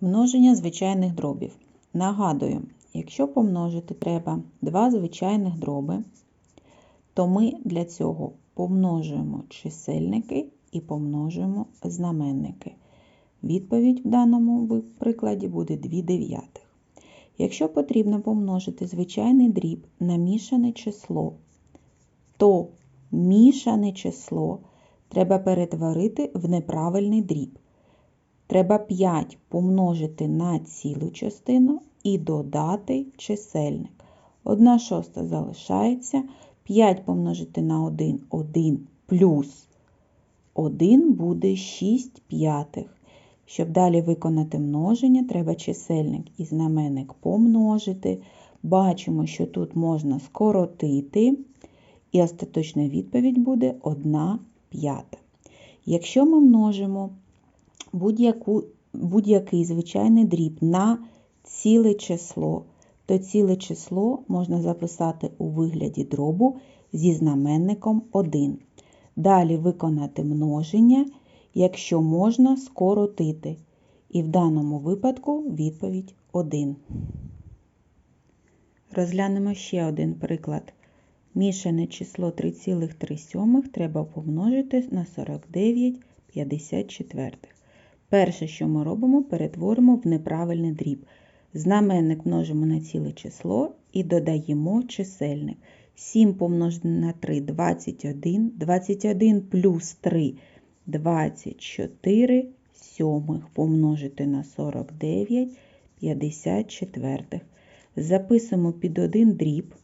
Множення звичайних дробів. Нагадую, якщо помножити треба два звичайних дроби, то ми для цього помножуємо чисельники і помножуємо знаменники. Відповідь в даному прикладі буде 2 дев'ятих. Якщо потрібно помножити звичайний дріб на мішане число, то мішане число треба перетворити в неправильний дріб. Треба 5 помножити на цілу частину і додати чисельник. 1 шоста залишається. 5 помножити на 1 – 1 плюс 1 буде 6 п'ятих. Щоб далі виконати множення, треба чисельник і знаменник помножити. Бачимо, що тут можна скоротити, і остаточна відповідь буде 1 п'ята. Якщо ми множимо будь-який звичайний дріб на ціле число, то ціле число можна записати у вигляді дробу зі знаменником 1. Далі виконати множення, якщо можна скоротити. І в даному випадку відповідь 1. Розглянемо ще один приклад. Мішане число 3,3 треба помножити на 49,54. Перше, що ми робимо, перетворимо в неправильний дріб. Знаменник множимо на ціле число і додаємо чисельник. 7 помножити на 3 – 21, 21 плюс 3 – 24 сьомих помножити на 49 – 54. Записуємо під один дріб,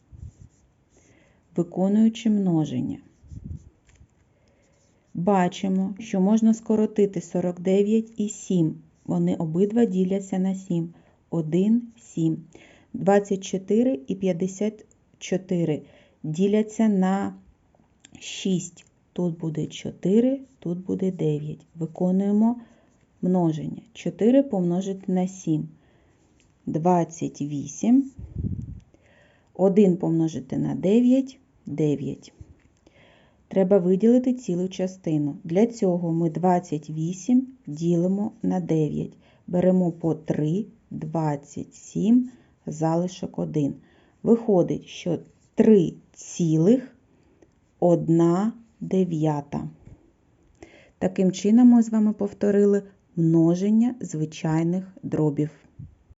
виконуючи множення. Бачимо, що можна скоротити 49 і 7. Вони обидва діляться на 7. 1, 7. 24 і 54 діляться на 6. Тут буде 4, тут буде 9. Виконуємо множення. 4 помножити на 7. 28. 1 помножити на 9 9. Треба виділити цілу частину. Для цього ми 28 ділимо на 9. Беремо по 3, 27, залишок 1. Виходить, що 3 цілих 1 дев'ята. Таким чином ми з вами повторили множення звичайних дробів.